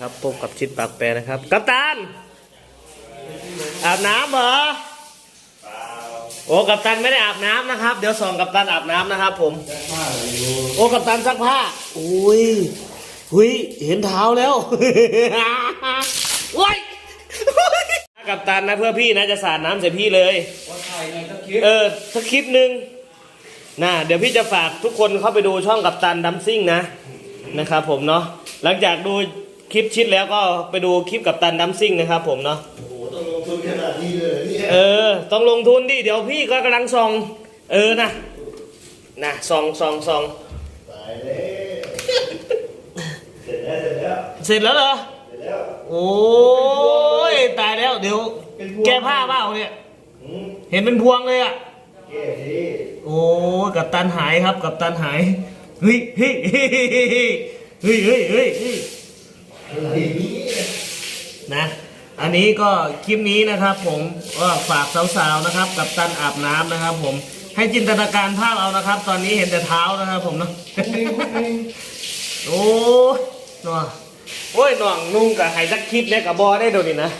ครับพบกับชิดปากแปรนะครับ กัปตัน อาบน้ำเหรอโอ้กัปตันไม่ได้อาบน้ำนะครับ เดี๋ยวส่องกัปตันอาบน้ำนะครับ ผม โอ้กัปตันซักผ้าอุ้ยหุยเห็นเท้าแล้วว้ายกัปตันนะเพื่อพี่นะจะสาดน้ำใส่พี่เลยว่าถ่ายไงก็คิดเออสักคลิปหนึ่งนะเดี๋ยวพี่จะฝากทุกคนเข้าไปดูช่องกับตันดัมซิ่งนะนะครับผมเนาะหลังจากดู คลิปชิดแล้วก็ไปดูคลิปกับตันดัมซิ่งนะครับผมเนาะโอ้โหต้องลงทุนขนาดนี้เลยเนี่ยเออ ต้องลงทุนดิเดี๋ยวพี่ก็กำลังส่อง เออนะนะส่องส่องส่องตายแล้วเสร็จแล้วเสร็จแล้วเสร็จแล้วเหรอเสร็จแล้วโอ้ยตายแล้วเดี๋ยว แก้ผ้าเปล่าเนี่ยอืมเห็นเป็นพวงเลยอะ แก้สิโอ้กับตันหายครับกับตันหายเฮ้ยเฮ้ยเฮ้ยเฮ้ยเฮ้ยเฮ้ยเฮ้ยอะไรเนี่ยนะ อันนี้ก็คลิปนี้นะครับ ผมก็ฝากสาวๆนะครับ กับตันอาบน้ำนะครับ ผมให้จินตนาการภาพเอานะครับ ตอนนี้เห็นแต่เท้านะครับผมเนาะโอ้ยหน่อโอ้ยหน่องนุ่งกับไห้สักคลิปเนี่ยกับบอได้โดนนี่นะ